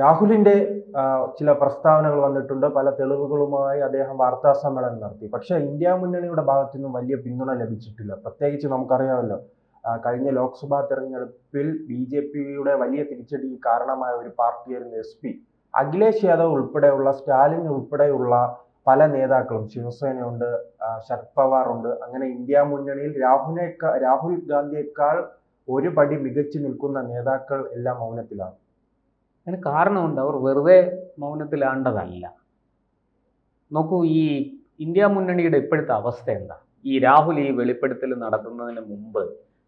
രാഹുലിന്റെ ചില പ്രസ്താവനകൾ വന്നിട്ടുണ്ട്. പല തെളിവുകളുമായി അദ്ദേഹം വാർത്താ സമ്മേളനം നടത്തി. പക്ഷേ ഇന്ത്യ മുന്നണിയുടെ ഭാഗത്തു നിന്നും വലിയ പിന്തുണ ലഭിച്ചിട്ടില്ല. പ്രത്യേകിച്ച് നമുക്കറിയാമല്ലോ കഴിഞ്ഞ ലോക്സഭാ തെരഞ്ഞെടുപ്പിൽ ബി ജെ പിയുടെ വലിയ തിരിച്ചടി കാരണമായ ഒരു പാർട്ടിയായിരുന്നു എസ് പി. അഖിലേഷ് യാദവ് ഉൾപ്പെടെയുള്ള സ്റ്റാലിൻ ഉൾപ്പെടെയുള്ള പല നേതാക്കളും ശിവസേനയുണ്ട് ശരത് പവാർ ഉണ്ട് അങ്ങനെ ഇന്ത്യ മുന്നണിയിൽ രാഹുലിനേക്കാൾ രാഹുൽ ഗാന്ധിയേക്കാൾ ഒരു പടി മികച്ചു നിൽക്കുന്ന നേതാക്കൾ എല്ലാം മൗനത്തിലാണ്. അതിന് കാരണമുണ്ട്. അവർ വെറുതെ മൗനത്തിലാണ്ടതല്ല നോക്കൂ ഈ ഇന്ത്യ മുന്നണിയുടെ ഇപ്പോഴത്തെ അവസ്ഥ എന്താ? ഈ രാഹുൽ ഈ വെളിപ്പെടുത്തൽ നടത്തുന്നതിന് മുമ്പ്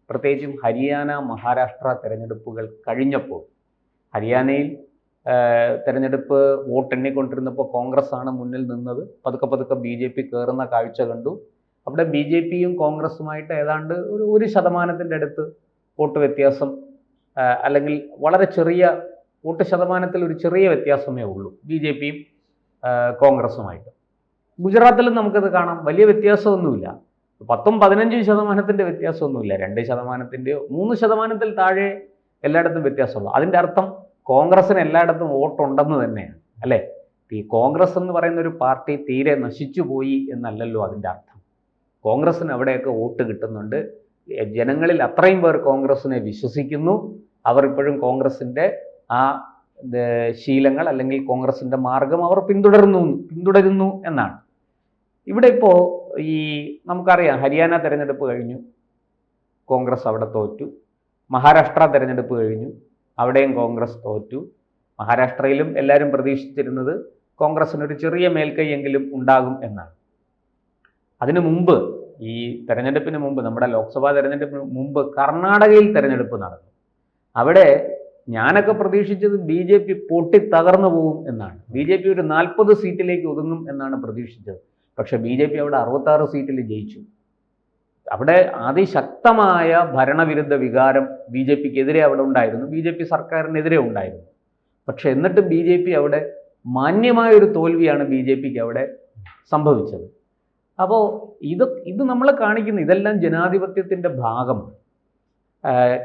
പ്രത്യേകിച്ചും ഹരിയാന മഹാരാഷ്ട്ര തെരഞ്ഞെടുപ്പുകൾ കഴിഞ്ഞപ്പോൾ ഹരിയാനയിൽ തെരഞ്ഞെടുപ്പ് വോട്ടെണ്ണിക്കൊണ്ടിരുന്നപ്പോൾ കോൺഗ്രസ് ആണ് മുന്നിൽ നിന്നത്. പതുക്കെ പതുക്കെ ബി ജെ പി കയറുന്ന കാഴ്ച കണ്ടു. അവിടെ ബി ജെ പിയും കോൺഗ്രസുമായിട്ട് ഏതാണ്ട് ഒരു ഒരു ശതമാനത്തിന്റെ അടുത്ത് വോട്ട് വ്യത്യാസം അല്ലെങ്കിൽ വളരെ ചെറിയ വോട്ട് ശതമാനത്തിൽ ഒരു ചെറിയ വ്യത്യാസമേ ഉള്ളൂ. ബി ജെ പിയും കോൺഗ്രസുമായിട്ട്. ഗുജറാത്തിലും നമുക്കത് കാണാം. വലിയ വ്യത്യാസമൊന്നുമില്ല. പത്തും പതിനഞ്ചും ശതമാനത്തിന്റെ വ്യത്യാസമൊന്നുമില്ല. രണ്ട് ശതമാനത്തിന്റെയോ മൂന്ന് ശതമാനത്തിൽ താഴെ എല്ലായിടത്തും വ്യത്യാസമുള്ളൂ. അതിന്റെ അർത്ഥം കോൺഗ്രസ്സിന് എല്ലായിടത്തും വോട്ടുണ്ടെന്ന് തന്നെയാണ്. അല്ലേ? ഈ കോൺഗ്രസ് എന്ന് പറയുന്ന ഒരു പാർട്ടി തീരെ നശിച്ചു പോയി എന്നല്ലല്ലോ അതിന്റെ അർത്ഥം. കോൺഗ്രസ്സിന് അവിടെയൊക്കെ വോട്ട് കിട്ടുന്നുണ്ട്. ജനങ്ങളിൽ അത്രയും പേർ കോൺഗ്രസ്സിനെ വിശ്വസിക്കുന്നു. അവർ ഇപ്പോഴും കോൺഗ്രസിന്റെ ആ ശീലങ്ങൾ അല്ലെങ്കിൽ കോൺഗ്രസിന്റെ മാർഗം അവർ പിന്തുടരുന്നു പിന്തുടരുന്നു എന്നാണ്. ഇവിടെ ഇപ്പോൾ ഈ നമുക്കറിയാം ഹരിയാന തെരഞ്ഞെടുപ്പ് കഴിഞ്ഞു. കോൺഗ്രസ് അവിടെ തോറ്റു. മഹാരാഷ്ട്ര തെരഞ്ഞെടുപ്പ് കഴിഞ്ഞു. അവിടെയും കോൺഗ്രസ് തോറ്റു. മഹാരാഷ്ട്രയിലും എല്ലാവരും പ്രതീക്ഷിച്ചിരുന്നത് കോൺഗ്രസിനൊരു ചെറിയ മേൽക്കൈയെങ്കിലും ഉണ്ടാകും എന്നാണ്. അതിനു മുമ്പ് ഈ തെരഞ്ഞെടുപ്പിന് മുമ്പ് നമ്മുടെ ലോക്സഭാ തെരഞ്ഞെടുപ്പിന് മുമ്പ് കർണാടകയിൽ തെരഞ്ഞെടുപ്പ് നടന്നു. അവിടെ ഞാനൊക്കെ പ്രതീക്ഷിച്ചത് ബി ജെ പി പൊട്ടി തകർന്നു പോകും എന്നാണ്. ബി ജെ പി ഒരു നാൽപ്പത് സീറ്റിലേക്ക് ഒതുങ്ങും എന്നാണ് പ്രതീക്ഷിച്ചത്. പക്ഷെ ബി ജെ പി അവിടെ അറുപത്താറ് സീറ്റിൽ ജയിച്ചു. അവിടെ അതിശക്തമായ ഭരണവിരുദ്ധ വികാരം ബി ജെ പിക്കെതിരെ അവിടെ ഉണ്ടായിരുന്നു. ബി ജെ പി സർക്കാരിനെതിരെ ഉണ്ടായിരുന്നു. പക്ഷെ എന്നിട്ട് ബി ജെ പി അവിടെ മാന്യമായ ഒരു തോൽവിയാണ് ബി ജെ പിക്ക് അവിടെ സംഭവിച്ചത്. അപ്പോൾ ഇത് ഇത് നമ്മളെ കാണിക്കുന്ന ഇതെല്ലാം ജനാധിപത്യത്തിന്റെ ഭാഗമാണ്.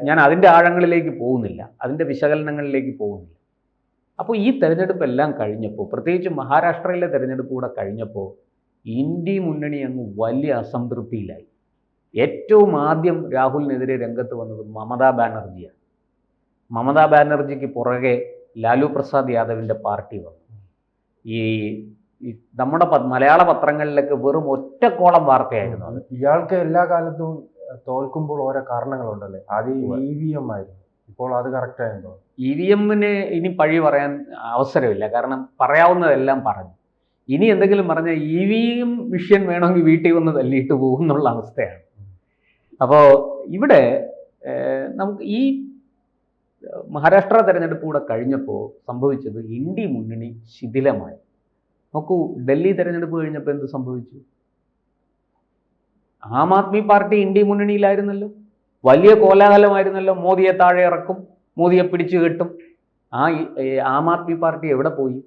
ഞാൻ അതിന്റെ ആഴങ്ങളിലേക്ക് പോകുന്നില്ല. അതിന്റെ വിശകലനങ്ങളിലേക്ക് പോകുന്നില്ല. അപ്പോൾ ഈ തെരഞ്ഞെടുപ്പ് എല്ലാം കഴിഞ്ഞപ്പോൾ പ്രത്യേകിച്ച് മഹാരാഷ്ട്രയിലെ തെരഞ്ഞെടുപ്പ് കൂടെ കഴിഞ്ഞപ്പോൾ ഇന്ത്യ മുന്നണി അങ്ങ് വലിയ അസംതൃപ്തിയിലായി. ഏറ്റവും ആദ്യം രാഹുലിനെതിരെ രംഗത്ത് വന്നത് മമതാ ബാനർജിയാണ്. മമതാ ബാനർജിക്ക് പുറകെ ലാലു പ്രസാദ് യാദവിന്റെ പാർട്ടി വന്നു. ഈ നമ്മുടെ മലയാള പത്രങ്ങളിലൊക്കെ വെറും ഒറ്റക്കോളം വാർത്തയായിരുന്നു അത്. ഇയാൾക്ക് എല്ലാ കാലത്തും തോൽക്കുമ്പോൾ ഓരോ കാരണങ്ങളുണ്ടല്ലേ? ആദ്യം ഇ വി എം ആയിരുന്നു. ഇപ്പോൾ അത് കറക്റ്റ് ആയിരുന്നു ഇ വി എമ്മിന് ഇനി പഴി പറയാൻ അവസരമില്ല. കാരണം പറയാവുന്നതെല്ലാം പറഞ്ഞു. ഇനി എന്തെങ്കിലും പറഞ്ഞാൽ ഇ വി എം വിഷയം വേണമെങ്കിൽ വീട്ടിൽ വന്ന് തല്ലിയിട്ട് പോകും എന്നുള്ള അവസ്ഥയാണ്. അപ്പോൾ ഇവിടെ നമുക്ക് ഈ മഹാരാഷ്ട്ര തെരഞ്ഞെടുപ്പ് കൂടെ കഴിഞ്ഞപ്പോൾ സംഭവിച്ചത് ഇന്ത്യ മുന്നണി ശിഥിലമായി. നോക്കൂ ഡൽഹി തെരഞ്ഞെടുപ്പ് കഴിഞ്ഞപ്പോൾ എന്ത് സംഭവിച്ചു? ആം ആദ്മി പാർട്ടി ഇന്ത്യ മുന്നണിയിലായിരുന്നല്ലോ. വലിയ കോലാഹലമായിരുന്നല്ലോ. മോദിയെ താഴെ ഇറക്കും മോദിയെ പിടിച്ചു കെട്ടും. ആ ആം ആദ്മി പാർട്ടി എവിടെ പോയി?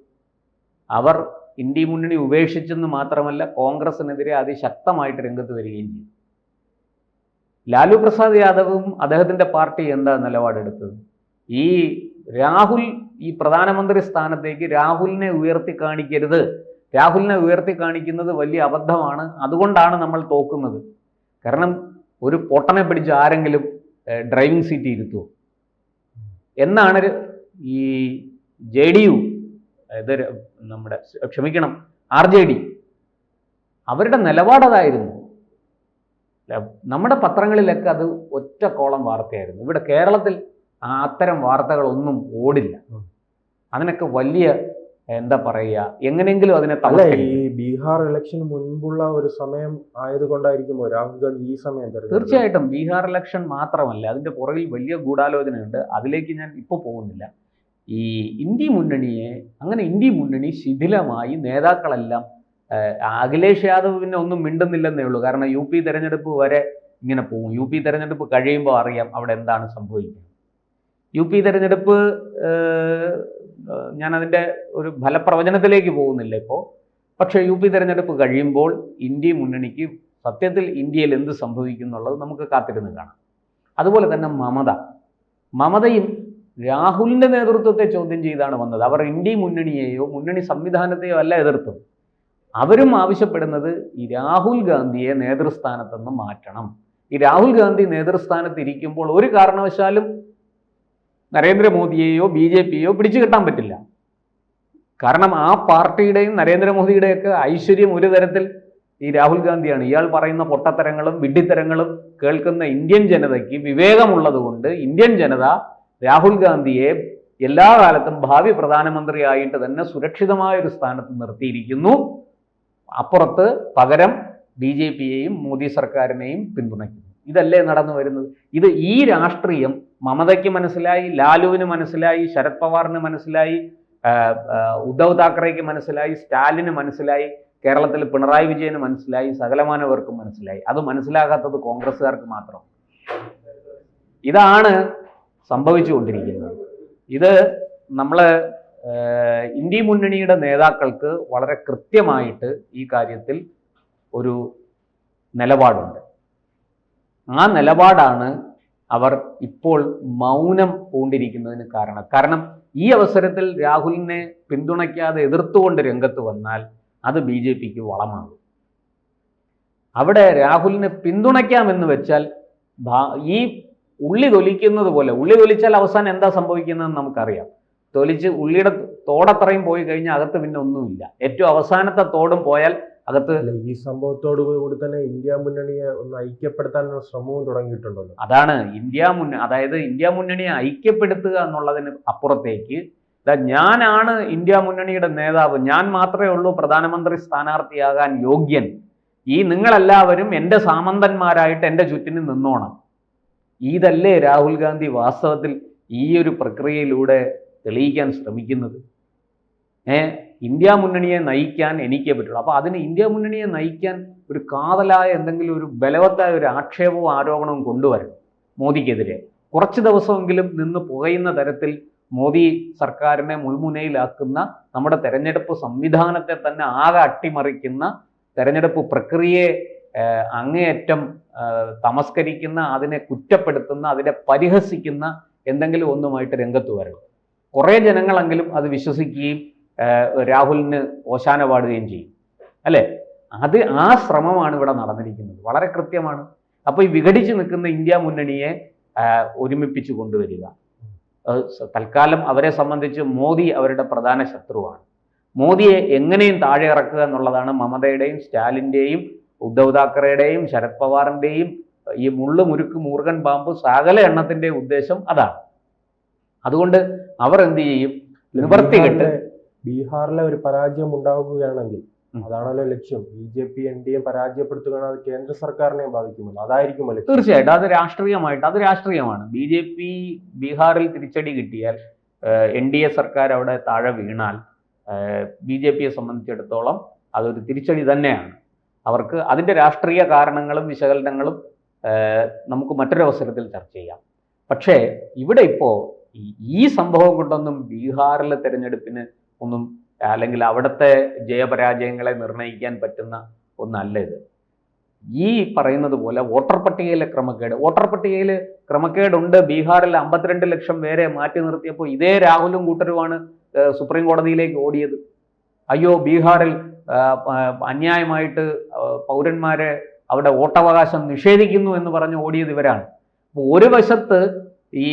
അവർ ഇന്ത്യ മുന്നണി ഉപേക്ഷിച്ചെന്ന് മാത്രമല്ല കോൺഗ്രസിനെതിരെ അതിശക്തമായിട്ട് രംഗത്ത് വരികയും ചെയ്തു. ലാലു പ്രസാദ് യാദവും അദ്ദേഹത്തിന്റെ പാർട്ടി എന്താ നിലപാടെടുത്തത്? ഈ രാഹുൽ ഈ പ്രധാനമന്ത്രി സ്ഥാനത്തേക്ക് രാഹുലിനെ ഉയർത്തി കാണിക്കരുത്. രാഹുലിനെ ഉയർത്തി കാണിക്കുന്നത് വലിയ അബദ്ധമാണ്. അതുകൊണ്ടാണ് നമ്മൾ തോക്കുന്നത്. കാരണം ഒരു പൊട്ടനെ പിടിച്ച് ആരെങ്കിലും ഡ്രൈവിംഗ് സീറ്റ് ഇരുത്തുമോ എന്നാണ് ഈ ജെ ഡി യു ഇത് നമ്മുടെ ക്ഷമിക്കണം ആർ ജെ ഡി. അവരുടെ നിലപാടതായിരുന്നു നമ്മുടെ പത്രങ്ങളിലൊക്കെ അത് ഒറ്റ കോളം വാർത്തയായിരുന്നു. ഇവിടെ കേരളത്തിൽ അത്തരം വാർത്തകളൊന്നും ഓടില്ല. അതിനൊക്കെ വലിയ എന്താ പറയുക? എങ്ങനെയെങ്കിലും അതിനെ അല്ല ഈ ബീഹാർ ഇലക്ഷന് മുൻപുള്ള ഒരു സമയം ആയതുകൊണ്ടായിരിക്കുമോ രാഹുൽ ഗാന്ധി ഈ സമയം തീർച്ചയായിട്ടും ബീഹാർ ഇലക്ഷൻ മാത്രമല്ല അതിന്റെ പുറകിൽ വലിയ ഗൂഢാലോചനയുണ്ട്. അതിലേക്ക് ഞാൻ ഇപ്പോൾ പോകുന്നില്ല. ഈ ഇന്ത്യ മുന്നണിയെ അങ്ങനെ ഇന്ത്യ മുന്നണി ശിഥിലമായി നേതാക്കളെല്ലാം അഖിലേഷ് യാദവ് പിന്നെ ഒന്നും മിണ്ടുന്നില്ലെന്നേ ഉള്ളൂ. കാരണം യു പി തെരഞ്ഞെടുപ്പ് വരെ ഇങ്ങനെ പോകും. യു പി തെരഞ്ഞെടുപ്പ് കഴിയുമ്പോൾ അറിയാം അവിടെ എന്താണ് സംഭവിക്കുന്നത് യു പി തെരഞ്ഞെടുപ്പ് ഞാനതിന്റെ ഒരു ഫലപ്രവചനത്തിലേക്ക് പോകുന്നില്ല ഇപ്പോൾ. പക്ഷേ യു പി തിരഞ്ഞെടുപ്പ് കഴിയുമ്പോൾ ഇന്ത്യ മുന്നണിക്ക് സത്യത്തിൽ ഇന്ത്യയിൽ എന്ത് സംഭവിക്കും എന്നുള്ളത് നമുക്ക് കാത്തിരുന്ന് കാണാം. അതുപോലെ തന്നെ മമത. മമതയും രാഹുലിന്റെ നേതൃത്വത്തെ ചോദ്യം ചെയ്താണ് വന്നത്. അവർ ഇന്ത്യ മുന്നണിയെയോ മുന്നണി സംവിധാനത്തെയോ അല്ല എതിർത്തത്. അവരും ആവശ്യപ്പെടുന്നത് ഈ രാഹുൽ ഗാന്ധിയെ നേതൃസ്ഥാനത്തുനിന്ന് മാറ്റണം. ഈ രാഹുൽ ഗാന്ധി നേതൃസ്ഥാനത്ത് ഇരിക്കുമ്പോൾ ഒരു കാരണവശാലും നരേന്ദ്രമോദിയെയോ ബി ജെ പിയെയോ പിടിച്ചു കിട്ടാൻ പറ്റില്ല. കാരണം ആ പാർട്ടിയുടെയും നരേന്ദ്രമോദിയുടെയൊക്കെ ഐശ്വര്യം ഒരു തരത്തിൽ ഈ രാഹുൽ ഗാന്ധിയാണ്. ഇയാൾ പറയുന്ന പൊട്ടത്തരങ്ങളും വിഡ്ഢിത്തരങ്ങളും കേൾക്കുന്ന ഇന്ത്യൻ ജനതയ്ക്ക് വിവേകമുള്ളതുകൊണ്ട് ഇന്ത്യൻ ജനത രാഹുൽ ഗാന്ധിയെ എല്ലാ കാലത്തും ഭാവി പ്രധാനമന്ത്രിയായിട്ട് തന്നെ സുരക്ഷിതമായ ഒരു സ്ഥാനത്ത് നിർത്തിയിരിക്കുന്നു. അപ്പുറത്ത് പകരം ബി ജെ പിയെയും മോദി സർക്കാരിനെയും പിന്തുണയ്ക്കുന്നു. ഇതല്ലേ നടന്നു വരുന്നത് ഇത് ഈ രാഷ്ട്രീയം മമതയ്ക്ക് മനസ്സിലായി ലാലുവിന് മനസ്സിലായി ശരത് പവാറിന് മനസ്സിലായി ഉദ്ധവ് താക്കറേക്ക് മനസ്സിലായി സ്റ്റാലിന് മനസ്സിലായി കേരളത്തിൽ പിണറായി വിജയന് മനസ്സിലായി സകലമാനവർക്കും മനസ്സിലായി. അത് മനസ്സിലാകാത്തത് കോൺഗ്രസ്സുകാർക്ക് മാത്രം. ഇതാണ് സംഭവിച്ചുകൊണ്ടിരിക്കുന്നത്. ഇത് നമ്മൾ ഇന്ത്യ മുന്നണിയുടെ നേതാക്കൾക്ക് വളരെ കൃത്യമായിട്ട് ഈ കാര്യത്തിൽ ഒരു നിലപാടുണ്ട്. ആ നിലപാടാണ് അവർ ഇപ്പോൾ മൗനം പൂണ്ടിരിക്കുന്നതിന് കാരണം. കാരണം ഈ അവസരത്തിൽ രാഹുലിനെ പിന്തുണയ്ക്കാതെ എതിർത്തുകൊണ്ട് രംഗത്ത് വന്നാൽ അത് ബി ജെ പിക്ക് വളമാകും. അവിടെ രാഹുലിനെ പിന്തുണയ്ക്കാമെന്ന് വെച്ചാൽ ഈ ഉള്ളി തൊലിക്കുന്നത് പോലെ ഉള്ളി തൊലിച്ചാൽ അവസാനം എന്താ സംഭവിക്കുന്നതെന്ന് നമുക്കറിയാം. തൊലിച്ച് ഉള്ളിയുടെ തോടത്രയും പോയി കഴിഞ്ഞാൽ അകത്ത് പിന്നെ ഒന്നുമില്ല. ഏറ്റവും അവസാനത്തെ തോടും പോയാൽ അകത്ത് ഈ സംഭവത്തോട് കൂടി തന്നെ ഇന്ത്യ മുന്നണിയെ ഒന്ന് ഐക്യപ്പെടുത്താനുള്ള ശ്രമവും തുടങ്ങിയിട്ടുണ്ടല്ലോ. അതാണ് ഇന്ത്യ മുന്ന അതായത് ഇന്ത്യ മുന്നണിയെ ഐക്യപ്പെടുത്തുക എന്നുള്ളതിന് അപ്പുറത്തേക്ക് ഞാനാണ് ഇന്ത്യ മുന്നണിയുടെ നേതാവ് ഞാൻ മാത്രമേ ഉള്ളൂ പ്രധാനമന്ത്രി സ്ഥാനാർത്ഥിയാകാൻ യോഗ്യൻ. ഈ നിങ്ങളെല്ലാവരും എന്റെ സാമന്തന്മാരായിട്ട് എന്റെ ചുറ്റിന് നിന്നോണം. ഇതല്ലേ രാഹുൽ ഗാന്ധി വാസ്തവത്തിൽ ഈ ഒരു പ്രക്രിയയിലൂടെ തെളിയിക്കാൻ ശ്രമിക്കുന്നത്? ഏ? ഇന്ത്യ മുന്നണിയെ നയിക്കാൻ എനിക്കേ പറ്റുള്ളൂ. അപ്പോൾ അതിന് ഇന്ത്യ മുന്നണിയെ നയിക്കാൻ ഒരു കാതലായ എന്തെങ്കിലും ഒരു ബലവത്തായ ഒരു ആക്ഷേപവും ആരോപണവും കൊണ്ടുവരണം മോദിക്കെതിരെ. കുറച്ച് ദിവസമെങ്കിലും നിന്ന് പുകയുന്ന തരത്തിൽ മോദി സർക്കാരിനെ മുൾമുനയിലാക്കുന്ന നമ്മുടെ തെരഞ്ഞെടുപ്പ് സംവിധാനത്തെ തന്നെ ആകെ അട്ടിമറിക്കുന്ന തെരഞ്ഞെടുപ്പ് പ്രക്രിയയെ അങ്ങേയറ്റം തമസ്കരിക്കുന്ന അതിനെ കുറ്റപ്പെടുത്തുന്ന അതിനെ പരിഹസിക്കുന്ന എന്തെങ്കിലും ഒന്നുമായിട്ട് രംഗത്ത് വരണം. കുറേ ജനങ്ങളെങ്കിലും അത് വിശ്വസിക്കുകയും രാഹുലിന് ഓശാന പാടുകയും ചെയ്യും. അല്ലേ? അത് ആ ശ്രമമാണ് ഇവിടെ നടന്നിരിക്കുന്നത്. വളരെ കൃത്യമാണ്. അപ്പോൾ ഈ വിഘടിച്ച് നിൽക്കുന്ന ഇന്ത്യ മുന്നണിയെ ഒരുമിപ്പിച്ച് കൊണ്ടുവരിക. തൽക്കാലം അവരെ സംബന്ധിച്ച് മോദി അവരുടെ പ്രധാന ശത്രുവാണ്. മോദിയെ എങ്ങനെയും താഴെ ഇറക്കുക എന്നുള്ളതാണ് മമതയുടെയും സ്റ്റാലിന്റെയും ഉദ്ധവ് താക്കറേയുടെയും ശരത് പവാറിന്റെയും ഈ മുള്ളു മുരുക്ക് മൂർഖൻ പാമ്പ് സകല എണ്ണത്തിന്റെയും ഉദ്ദേശം അതാണ്. അതുകൊണ്ട് അവർ എന്ത് ചെയ്യും? നിവർത്തി കെട്ട് ബീഹാറിലെ- ഒരു പരാജയം ഉണ്ടാകുകയാണെങ്കിൽ. അതാണല്ലോ ലക്ഷ്യം. B J P N D A പരാജയപ്പെടുത്തുകയാണ് അത് കേന്ദ്ര സർക്കാരിനെ ബാധിക്കുമല്ലോ അതായിരിക്കുമല്ലോ തീർച്ചയായിട്ടും. അത് രാഷ്ട്രീയമായിട്ട് അത് രാഷ്ട്രീയമാണ്. ബി ജെ പി ബീഹാറിൽ തിരിച്ചടി കിട്ടിയാൽ എൻ ഡി എ സർക്കാർ അവിടെ താഴെ വീണാൽ ബി ജെ പിയെ സംബന്ധിച്ചിടത്തോളം അതൊരു തിരിച്ചടി തന്നെയാണ്. അവർക്ക് അതിന്റെ രാഷ്ട്രീയ കാരണങ്ങളും വിശകലനങ്ങളും നമുക്ക് മറ്റൊരവസരത്തിൽ ചർച്ച ചെയ്യാം. പക്ഷേ ഇവിടെ ഇപ്പോൾ ഈ സംഭവം കൊണ്ടൊന്നും ബീഹാറിലെ തെരഞ്ഞെടുപ്പിന് ഒന്നും അല്ലെങ്കിൽ അവിടുത്തെ ജയപരാജയങ്ങളെ നിർണയിക്കാൻ പറ്റുന്ന ഒന്നല്ല ഇത്. ഈ പറയുന്നത് പോലെ വോട്ടർ പട്ടികയിലെ ക്രമക്കേട്. വോട്ടർ പട്ടികയിൽ ക്രമക്കേടുണ്ട്. ബീഹാറിൽ അമ്പത്തിരണ്ട് ലക്ഷം പേരെ മാറ്റി നിർത്തിയപ്പോൾ ഇതേ രാഹുലും കൂട്ടരുമാണ് സുപ്രീം കോടതിയിലേക്ക് ഓടിയത്. അയ്യോ ബീഹാറിൽ അന്യായമായിട്ട് പൗരന്മാരെ അവിടെ വോട്ടവകാശം നിഷേധിക്കുന്നു എന്ന് പറഞ്ഞ് ഓടിയത് ഇവരാണ്. ഒരു വശത്ത് ഈ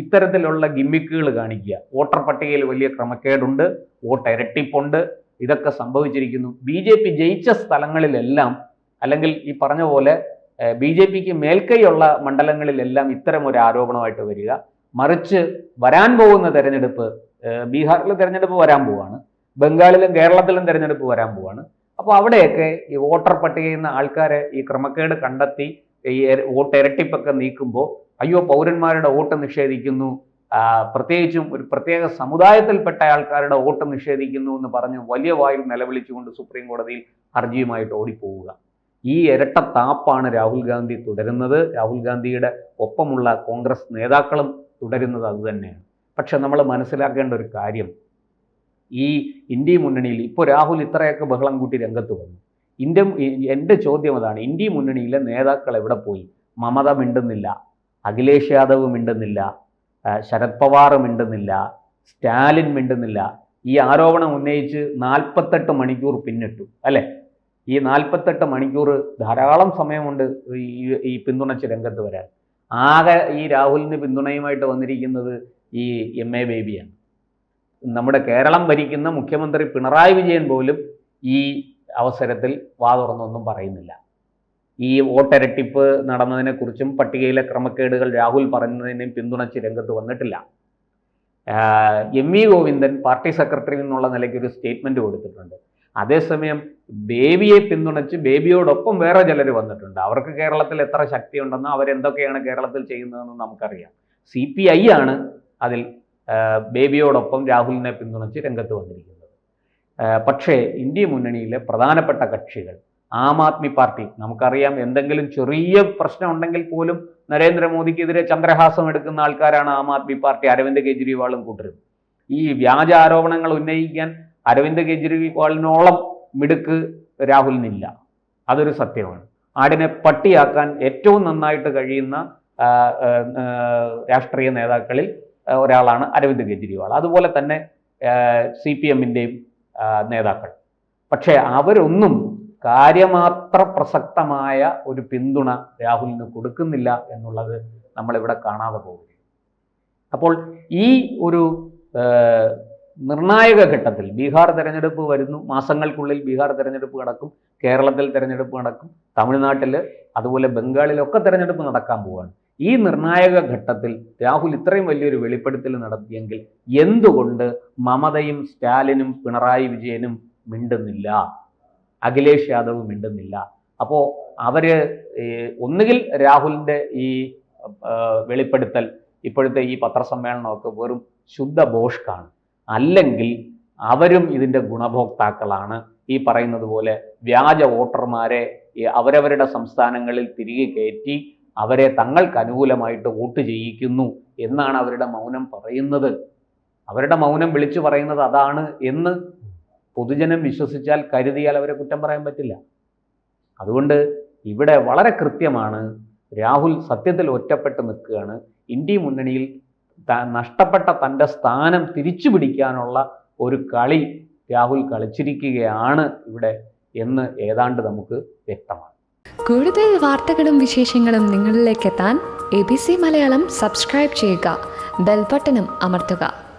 ഇത്തരത്തിലുള്ള ഗിമ്മിക്കുകൾ കാണിക്കുക. വോട്ടർ പട്ടികയിൽ വലിയ ക്രമക്കേടുണ്ട് വോട്ട് ഇരട്ടിപ്പുണ്ട് ഇതൊക്കെ സംഭവിച്ചിരിക്കുന്നു. ബി ജെ പി ജയിച്ച സ്ഥലങ്ങളിലെല്ലാം അല്ലെങ്കിൽ ഈ പറഞ്ഞ പോലെ ബി ജെ പിക്ക് മേൽക്കൈയുള്ള മണ്ഡലങ്ങളിലെല്ലാം ഇത്തരം ഒരു ആരോപണമായിട്ട് വരിക. മറിച്ച് വരാൻ പോകുന്ന തെരഞ്ഞെടുപ്പ് ബീഹാറിലെ തെരഞ്ഞെടുപ്പ് വരാൻ പോവാണ് ബംഗാളിലും കേരളത്തിലും തെരഞ്ഞെടുപ്പ് വരാൻ പോവാണ്. അപ്പോൾ അവിടെയൊക്കെ ഈ വോട്ടർ പട്ടികയിൽ നിന്ന് ആൾക്കാരെ ഈ ക്രമക്കേട് കണ്ടെത്തി ഈ വോട്ട് ഇരട്ടിപ്പൊക്കെ നീക്കുമ്പോൾ അയ്യോ പൗരന്മാരുടെ വോട്ട് നിഷേധിക്കുന്നു. പ്രത്യേകിച്ചും ഒരു പ്രത്യേക സമുദായത്തിൽപ്പെട്ട ആൾക്കാരുടെ വോട്ട് നിഷേധിക്കുന്നു എന്ന് പറഞ്ഞ് വലിയ വായിൽ നിലവിളിച്ചുകൊണ്ട് സുപ്രീം കോടതിയിൽ ഹർജിയുമായിട്ട് ഓടിപ്പോവുക. ഈ ഇരട്ട താപ്പാണ് രാഹുൽ ഗാന്ധി തുടരുന്നത്. രാഹുൽ ഗാന്ധിയുടെ ഒപ്പമുള്ള കോൺഗ്രസ് നേതാക്കളും തുടരുന്നത് അതുതന്നെയാണ് പക്ഷെ നമ്മൾ മനസ്സിലാക്കേണ്ട ഒരു കാര്യം. ഈ ഇന്ത്യ മുന്നണിയിൽ ഇപ്പോൾ രാഹുൽ ഇത്രയൊക്കെ ബഹളം കൂട്ടി രംഗത്ത് വന്നു. ഇന്ത്യ എന്റെ ചോദ്യം അതാണ്. ഇന്ത്യ മുന്നണിയിലെ നേതാക്കൾ എവിടെ പോയി? മമത മിണ്ടുന്നില്ല. അഖിലേഷ് യാദവ് മിണ്ടുന്നില്ല ശരത് പവാർ മിണ്ടുന്നില്ല സ്റ്റാലിൻ മിണ്ടുന്നില്ല. ഈ ആരോപണം ഉന്നയിച്ച് നാൽപ്പത്തെട്ട് മണിക്കൂർ പിന്നിട്ടു അല്ലേ? ഈ നാൽപ്പത്തെട്ട് മണിക്കൂർ ധാരാളം സമയമുണ്ട് ഈ ഈ പിന്തുണച്ച് രംഗത്ത് വരാൻ. ആകെ ഈ രാഹുലിന് പിന്തുണയുമായിട്ട് വന്നിരിക്കുന്നത് ഈ എം എ ബേബിയാണ്. നമ്മുടെ കേരളം ഭരിക്കുന്ന മുഖ്യമന്ത്രി പിണറായി വിജയൻ പോലും ഈ അവസരത്തിൽ വാതുറന്നൊന്നും പറയുന്നില്ല. ഈ വോട്ടരട്ടിപ്പ് നടന്നതിനെക്കുറിച്ചും പട്ടികയിലെ ക്രമക്കേടുകൾ രാഹുൽ പറഞ്ഞതിനെയും പിന്തുണച്ച് രംഗത്ത് വന്നിട്ടില്ല. M V Govindan party secretary എന്നുള്ള നിലയ്ക്ക് ഒരു സ്റ്റേറ്റ്മെന്റ് കൊടുത്തിട്ടുണ്ട്. അതേസമയം ബേബിയെ പിന്തുണച്ച് ബേബിയോടൊപ്പം വേറെ ചിലർ വന്നിട്ടുണ്ട്. അവർക്ക് കേരളത്തിൽ എത്ര ശക്തിയുണ്ടെന്ന് അവരെന്തൊക്കെയാണ് കേരളത്തിൽ ചെയ്യുന്നതെന്ന് നമുക്കറിയാം. സി പി ഐ ആണ് അതിൽ ബേബിയോടൊപ്പം രാഹുലിനെ പിന്തുണച്ച് രംഗത്ത് വന്നിരിക്കുന്നത്. പക്ഷേ ഇന്ത്യ മുന്നണിയിലെ പ്രധാനപ്പെട്ട കക്ഷികൾ ആം ആദ്മി പാർട്ടി. നമുക്കറിയാം എന്തെങ്കിലും ചെറിയ പ്രശ്നം ഉണ്ടെങ്കിൽ പോലും നരേന്ദ്രമോദിക്കെതിരെ ചന്ദ്രഹാസം എടുക്കുന്ന ആൾക്കാരാണ് ആം ആദ്മി പാർട്ടി അരവിന്ദ് കെജ്രിവാളും കൂട്ടരും. ഈ വ്യാജ ആരോപണങ്ങൾ ഉന്നയിക്കാൻ അരവിന്ദ് കെജ്രിവാളിനോളം മിടുക്ക് രാഹുലിനില്ല അതൊരു സത്യമാണ്. ആടിനെ പട്ടിയാക്കാൻ ഏറ്റവും നന്നായിട്ട് കഴിയുന്ന രാഷ്ട്രീയ നേതാക്കളിൽ ഒരാളാണ് അരവിന്ദ് കെജ്രിവാൾ. അതുപോലെ തന്നെ സി പി എമ്മിന്റെയും നേതാക്കൾ. പക്ഷേ അവരൊന്നും കാര്യമാത്ര പ്രസക്തമായ ഒരു പിന്തുണ രാഹുലിന് കൊടുക്കുന്നില്ല എന്നുള്ളത് നമ്മളിവിടെ കാണാതെ പോകുന്നു അപ്പോൾ ഈ ഒരു നിർണായക ഘട്ടത്തിൽ ബീഹാർ തെരഞ്ഞെടുപ്പ് വരുന്നു മാസങ്ങൾക്കുള്ളിൽ ബീഹാർ തെരഞ്ഞെടുപ്പ് നടക്കും കേരളത്തിൽ തെരഞ്ഞെടുപ്പ് നടക്കും തമിഴ്നാട്ടിൽ അതുപോലെ ബംഗാളിലൊക്കെ തെരഞ്ഞെടുപ്പ് നടക്കാൻ പോവുകയാണ്. ഈ നിർണായക ഘട്ടത്തിൽ രാഹുൽ ഇത്രയും വലിയൊരു വെളിപ്പെടുത്തൽ നടത്തിയെങ്കിൽ എന്തുകൊണ്ട് മമതയും സ്റ്റാലിനും പിണറായി വിജയനും മിണ്ടുന്നില്ല? അഖിലേഷ് യാദവ് മിണ്ടുന്നില്ല. അപ്പോൾ അവർ ഈ ഒന്നുകിൽ രാഹുലിന്റെ ഈ വെളിപ്പെടുത്തൽ ഇപ്പോഴത്തെ ഈ പത്രസമ്മേളനമൊക്കെ വെറും ശുദ്ധ ബോഷ്കാണ് അല്ലെങ്കിൽ അവരും ഇതിന്റെ ഗുണഭോക്താക്കളാണ്. ഈ പറയുന്നത് പോലെ വ്യാജ വോട്ടർമാരെ അവരവരുടെ സംസ്ഥാനങ്ങളിൽ തിരികെ കയറ്റി അവരെ തങ്ങൾക്ക് അനുകൂലമായിട്ട് വോട്ട് ചെയ്യിക്കുന്നു എന്നാണ് അവരുടെ മൗനം പറയുന്നത്. അവരുടെ മൗനം വിളിച്ചു പറയുന്നത് അതാണ് എന്ന് പൊതുജനം വിശ്വസിച്ചാൽ കരുതിയാൽ അവരെ കുറ്റം പറയാൻ പറ്റില്ല. അതുകൊണ്ട് ഇവിടെ വളരെ കൃത്യമാണ് രാഹുൽ സത്യത്തിൽ ഒറ്റപ്പെട്ട് നിൽക്കുകയാണ്. ഇന്ത്യ മുന്നണിയിൽ നഷ്ടപ്പെട്ട തന്റെ സ്ഥാനം തിരിച്ചു പിടിക്കാനുള്ള ഒരു കളി രാഹുൽ കളിച്ചിരിക്കുകയാണ് ഇവിടെ എന്ന് ഏതാണ്ട് നമുക്ക് വ്യക്തമാണ്. കൂടുതൽ വാർത്തകളും വിശേഷങ്ങളും നിങ്ങളിലേക്ക് എത്താൻ A B C Malayalam subscribe ചെയ്യുക. ബെൽബട്ടനും അമർത്തുക.